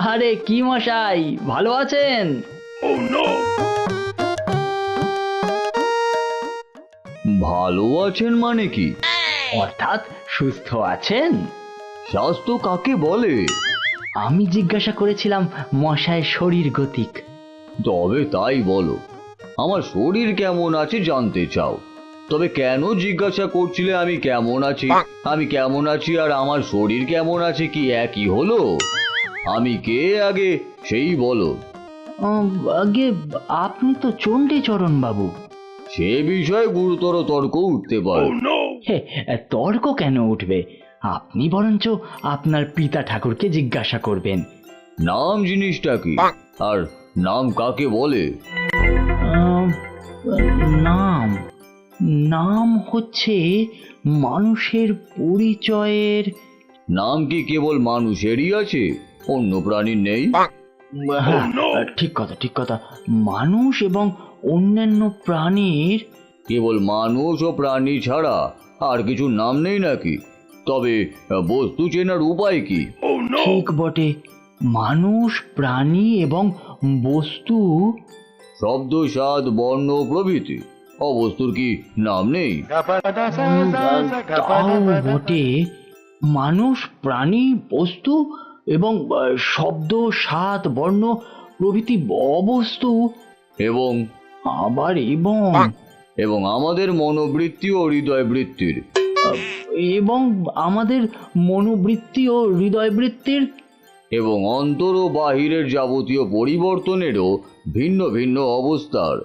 আরে কি মশাই ভালো আছেন? ভালো আছেন মানে কি? অর্থাৎ সুস্থ আছেন? স্বাস্থ্য কাকে বলে? আমি জিজ্ঞাসা করেছিলাম মশায়ের শরীর গতিক। তবে তাই বলো। আমার শরীর কেমন আছে জানতে চাও। তবে কেন জিজ্ঞাসা করছিলে আমি কেমন আছি? আমি কেমন আছি আর আমার শরীর কেমন আছে কি একই হলো? আমি কে আগে? সেই বলো। আগে আপনি তো চণ্ডীচরণ বাবু। সে বিষয়ে গুরুতর তর্ক উঠতে পারে। হে তর্ক কেন উঠবে? আপনি বরঞ্চ আপনার পিতা ঠাকুরকে জিজ্ঞাসা করবেন। নাম জিনিসটা কি? আর নাম কাকে বলে? নাম। নাম হচ্ছে মানুষের পরিচয়ের নাম কি কেবল মানুষেরই আছে? অন্য প্রাণীর নেই হ্যাঁ ঠিক কথা ঠিক কথা। মানুষ এবং অন্যান্য প্রাণীর কেবল মানুষ ও প্রাণী ছাড়া আর কিছু নাম নেই নাকি? তবে আহ, বস্তু চেনার উপায় কি? ঠিক বটে। মানুষ প্রাণী এবং বস্তু শব্দ স্বাদ বর্ণ প্রভৃতি। অবস্তুর কি নাম নেই? তাও বটে। মানুষ প্রাণী বস্তু এবং শব্দ স্বাদ বর্ণ প্রভৃতি অবস্তু। এবং আবার এবং। এবং আমাদের মনোবৃত্তি ও হৃদয় বৃত্তির এবং আমাদের মনোবৃত্তি ও হৃদয়বৃত্তির। এবং অন্তর ও বাহিরের যাবতীয় পরিবর্তনেরও ভিন্ন ভিন্ন অবস্থার।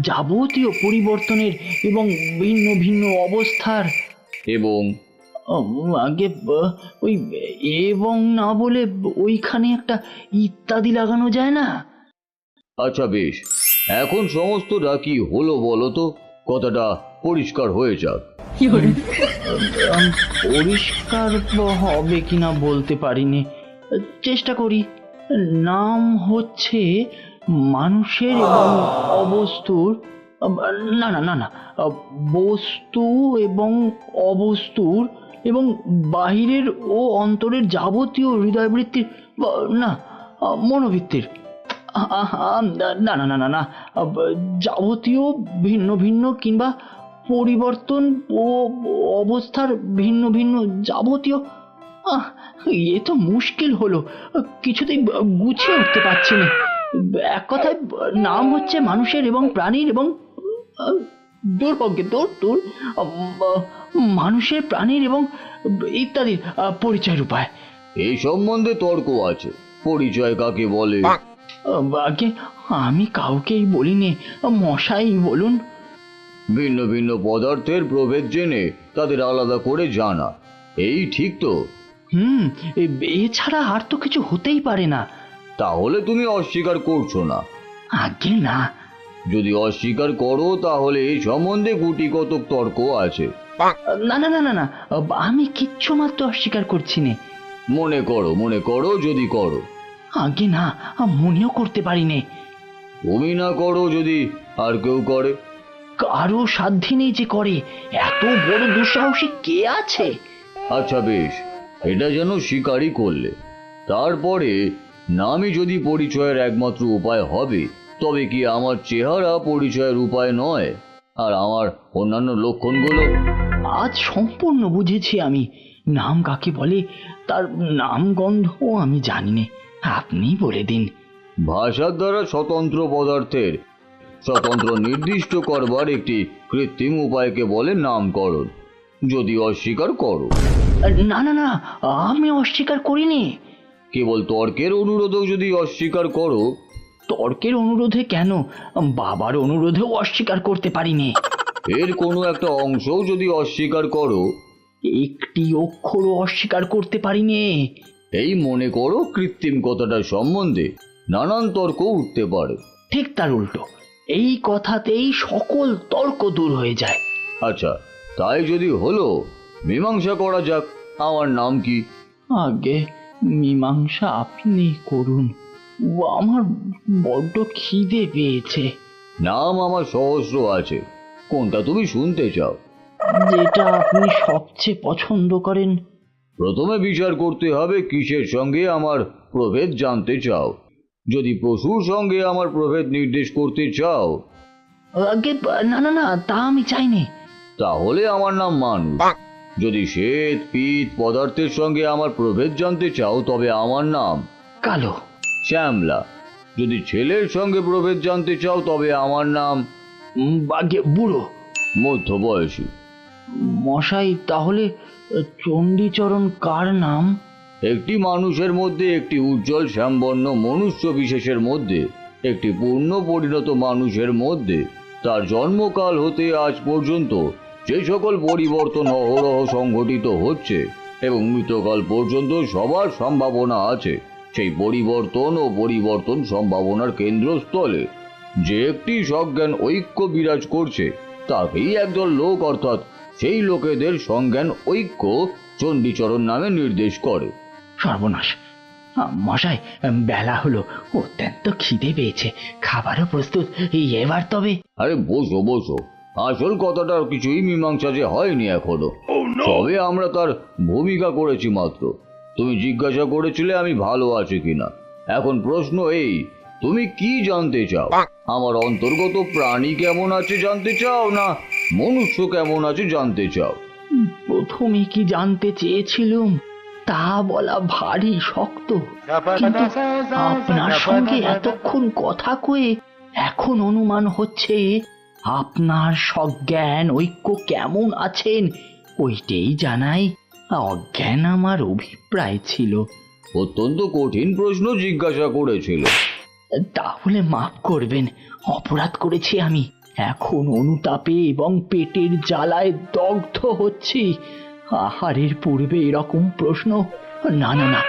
যাবতীয় পরিবর্তনের এবং ভিন্ন ভিন্ন অবস্থার। এবং আগে ওই এবং না বলে ওইখানে একটা ইত্যাদি লাগানো যায় না? আচ্ছা বেশ এখন সমস্তটা কি হলো বলো তো? কথাটা পরিষ্কার হয়ে যাক। পরিষ্কার হবে কিনা বলতে পারিনি। চেষ্টা করি। নাম হচ্ছে মানুষের এবং অবস্তুর না না না না বস্তু এবং অবস্তুর এবং বাহিরের ও অন্তরের যাবতীয় হৃদয়বৃত্তির না মনোবৃত্তির। না না না না না যাবতীয় ভিন্ন ভিন্ন কিংবা পরিবর্তন ও অবস্থার ভিন্ন ভিন্ন যাবতীয় এ তো মুশকিল হলো, কিছুতেই গুছিয়ে উঠতে পারছি না। এক কথায়, নাম হচ্ছে মানুষের এবং প্রাণীর এবং দূর পক্ষে দূর দূর মানুষের প্রাণীর এবং ইত্যাদির আহ, পরিচয়ের উপায়। এই সম্বন্ধে তর্ক আছে। পরিচয় কাকে বলে? আগে আমি কাউকেই বলিনি। মশাই বলুন। ভিন্ন ভিন্ন পদার্থের প্রভেদ জেনে তাদের আলাদা করে জানা। এই ঠিক তো। হুম এ- এছাড়া আর তো কিছু হতেই পারে না। তাহলে তুমি অস্বীকার করছ না। আগে না। যদি অস্বীকার করো তাহলে এই সম্বন্ধে গুটি কতক তর্ক আছে। না না না না না। আমি কিচ্ছু মাত্র অস্বীকার করছি না। মনে করো মনে করো যদি করো। আগে না মনেও করতে পারিনি তুমি না করো যদি আর কেউ করে। কারও সাধ্যে নেই যে করে। এত বড় দুঃসাহসী কে আছে? আচ্ছা বেশ এটা যেন স্বীকারই করলে। তারপরে নামই যদি পরিচয়ের একমাত্র উপায় হবে। তবে কি আমার চেহারা পরিচয়ের উপায় নয়? আর আমার অন্যান্য লক্ষণগুলো? আজ সম্পূর্ণ বুঝেছি আমি। নাম কাকে বলে তার নাম গন্ধও আমি জানি না আপনি বলে দিন। ভাষার দ্বারা স্বতন্ত্র পদার্থের স্বতন্ত্র নির্দিষ্ট করবার একটি কৃত্রিম উপায়কে বলে নামকরণ। যদি অস্বীকার করো। না না না আমি অস্বীকার করিনি। কেবল তর্কের অনুরোধও যদি অস্বীকার করো তর্কের অনুরোধে কেন? বাবার অনুরোধেও অস্বীকার করতে পারিনি। এর কোনো একটা অংশও যদি অস্বীকার করো। একটি অক্ষরও অস্বীকার করতে পারিনি। এই মনে করো কৃত্রিম কথাটা সম্বন্ধে নানান তর্ক উঠতে পারে। ঠিক তার উল্টো। এই কথাতেই সকল তর্ক দূর হয়ে যায়। আচ্ছা তাই যদি হলো মীমাংসা করা যাক। আমার নাম কি? আগে মীমাংসা আপনি করুন। আমার বড্ড খিদে পেয়েছে। নাম আমার সহস্র আছে। কোনটা তুমি শুনতে চাও? যেটা আপনি সবচেয়ে পছন্দ করেন। প্রথমে বিচার করতে হবে কিসের সঙ্গে আমার প্রভেদ জানতে চাও। যদি পশুর সঙ্গে আমার প্রভেদ নির্দেশ করতে চাও। আগে না না না তা আমি চাইনি। তাহলে আমার নাম মানুষ। যদি শ্বেত পিত পদার্থের সঙ্গে আমার প্রভেদ জানতে চাও তবে আমার নাম। কালো। শ্যামলা যদি ছেলের সঙ্গে প্রভেদ জানতে চাও তবে আমার নাম আগে বুড়ো। মধ্যবয়সী। মশাই তাহলে চণ্ডীচরণ কার নাম? একটি মানুষের মধ্যে একটি উজ্জ্বল শ্যামবর্ণ মনুষ্য বিশেষের মধ্যে একটি পূর্ণ পরিণত মানুষের মধ্যে তার জন্মকাল হতে আজ পর্যন্ত যে সকল পরিবর্তন অহরহ সংঘটিত হচ্ছে এবং মৃতকাল পর্যন্ত সবার সম্ভাবনা আছে। সেই পরিবর্তন ও পরিবর্তন সম্ভাবনার কেন্দ্রস্থলে। যে একটি সজ্ঞান ঐক্য বিরাজ করছে তাকেই একদল লোক অর্থাৎ সেই লোকেদের সংজ্ঞান ঐক্য চণ্ডীচরণ নামে নির্দেশ করে। সর্বনাশ। মশাই বেলা হলো। অত্যন্ত খিদে পেয়েছে। খাবারও প্রস্তুত। এবার তবে আরে বসো বসো। আসল কথাটার কিছুই মীমাংসা যে হয়নি এখনও। তবে আমরা তার ভূমিকা করেছি মাত্র। তুমি জিজ্ঞাসা করেছিলে আমি ভালো আছি কিনা। এখন প্রশ্ন এই তুমি কি জানতে চাও? আমার অন্তর্গত প্রাণী কেমন আছে জানতে চাও না মনুষ্য কেমন আছে জানতে চাও? প্রথমে কি জানতে চেয়েছিলুম তা বলা ভারী শক্ত। কিন্তু আপনার সঙ্গে এতক্ষণ কথা কয়ে এখন অনুমান হচ্ছে আপনার সজ্ঞান ঐক্য কেমন আছেন ওইটাই জানাই অজ্ঞান আমার অভিপ্রায় ছিল। অত্যন্ত কঠিন প্রশ্ন জিজ্ঞাসা করেছিল। তাহলে মাফ করবেন অপরাধ করেছি আমি। এখন অনুতাপে এবং পেটের জ্বালায় দগ্ধ হচ্ছি। আহারের পূর্বে এরকম প্রশ্ন? না না না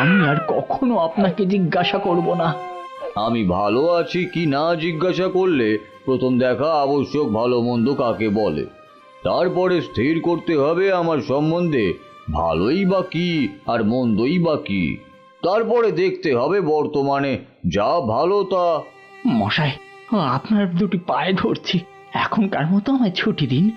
আমি আর কখনো আপনাকে জিজ্ঞাসা করব না। আমি ভালো আছি কি না জিজ্ঞাসা করলে প্রথম দেখা আবশ্যক ভালো মন্দ কাকে বলে? তারপরে স্থির করতে হবে আমার সম্বন্ধে ভালোই বা কি আর মন্দই বা কি? তারপরে দেখতে হবে বর্তমানে যা ভালো তা। মশাই আপনার দুটি পায়ে ধরছি। এখনকার মতো আমায় ছুটি দিন।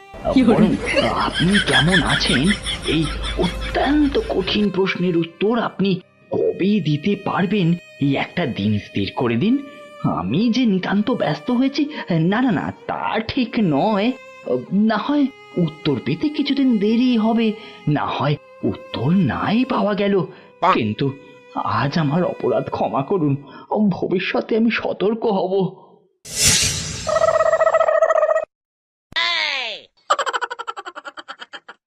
বরং আপনি কেমন আছেন? এই অত্যন্ত কঠিন প্রশ্নের উত্তর আপনি কবে দিতে পারবেন এই একটা দিন স্থির করে দিন। আমি যে নিতান্ত ব্যস্ত হয়েছি না না না তা ঠিক নয়। না হয় উত্তর পেতে কিছুদিন দেরি হবে। না হয় উত্তর নাই পাওয়া গেল। কিন্তু আজ আমার অপরাধ ক্ষমা করুন। ভবিষ্যতে আমি সতর্ক হব।